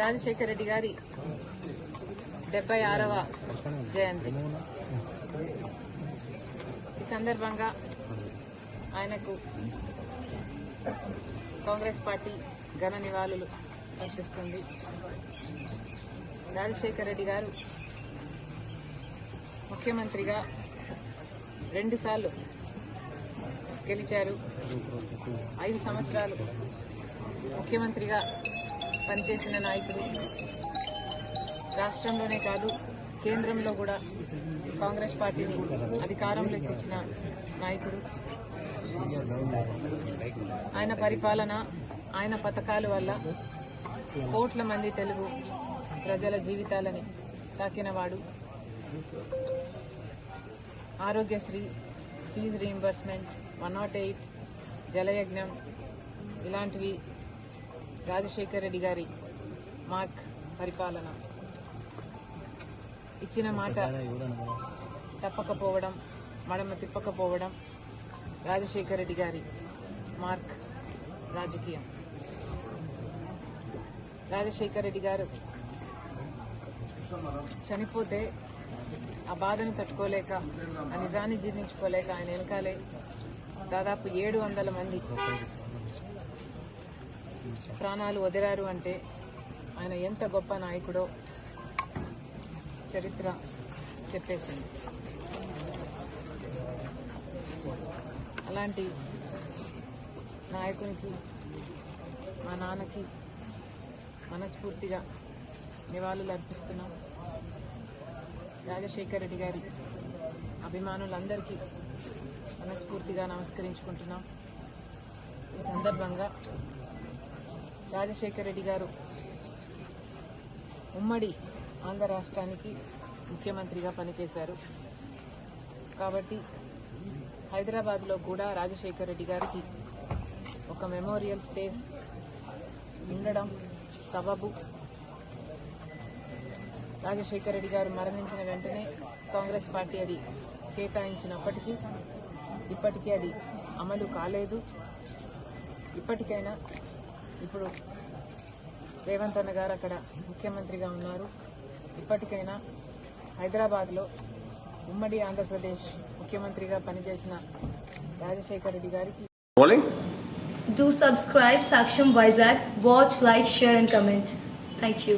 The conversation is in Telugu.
రాజశేఖర రెడ్డి గారి డెబ్బై ఆరవ జయంతి. ఈ సందర్భంగా ఆయనకు కాంగ్రెస్ పార్టీ ఘన నివాళులు అర్పిస్తుంది. రాజశేఖర రెడ్డి గారు ముఖ్యమంత్రిగా రెండుసార్లు గెలిచారు. ఐదు సంవత్సరాలు ముఖ్యమంత్రిగా పనిచేసిన నాయకుడు రాష్ట్రంలోనే కాదు కేంద్రంలో కూడా కాంగ్రెస్ పార్టీని అధికారంలోకి తెచ్చిన నాయకుడు. ఆయన పరిపాలన ఆయన పథకాల వల్ల కోట్ల మంది తెలుగు ప్రజల జీవితాలని తాకినవాడు Aarogyasri fee reimbursement one not eight Jalayagnam ఇలాంటివి రాజశేఖర్ రెడ్డి గారి మార్క్ పరిపాలన. ఇచ్చిన మాట తప్పకపోవడం మడమ తిప్పకపోవడం రాజశేఖర్ రెడ్డి గారి మార్క్ రాజకీయం. రాజశేఖర్ రెడ్డి గారు చనిపోతే ఆ బాధను తట్టుకోలేక ఆ నిజాన్ని జీర్ణించుకోలేక ఆయన వెనకాలే దాదాపు ఏడు వందల మంది ప్రాణాలు వదిలారు అంటే ఆయన ఎంత గొప్ప నాయకుడో చరిత్ర చెప్పేసింది. అలాంటి నాయకునికి మా నాన్నకి మనస్ఫూర్తిగా నివాళులు అర్పిస్తున్నాం. రాజశేఖర్ రెడ్డి గారి అభిమానులందరికీ మనస్ఫూర్తిగా నమస్కరించుకుంటున్నాం. ఈ సందర్భంగా రాజశేఖర్ రెడ్డి గారు ఉమ్మడి ఆంధ్ర రాష్ట్రానికి ముఖ్యమంత్రిగా పనిచేశారు. కాబట్టి హైదరాబాద్లో కూడా రాజశేఖర్ రెడ్డి గారికి ఒక మెమోరియల్ స్పేస్ ఉండడం సబబు. రాజశేఖర్ రెడ్డి గారు మరణించిన వెంటనే కాంగ్రెస్ పార్టీ అది కేటాయించినప్పటికీ ఇప్పటికీ అది అమలు కాలేదు. ఇప్పటికైనా ఇప్పుడు రేవంత్ అన్న గారు అక్కడ ముఖ్యమంత్రిగా ఉన్నారు ఇప్పటికైనా హైదరాబాద్లో ఉమ్మడి ఆంధ్రప్రదేశ్ ముఖ్యమంత్రిగా పనిచేసిన రాజశేఖర్ రెడ్డి గారికి? Do subscribe Saksham Vizag. Watch, like, share, and comment. Thank you.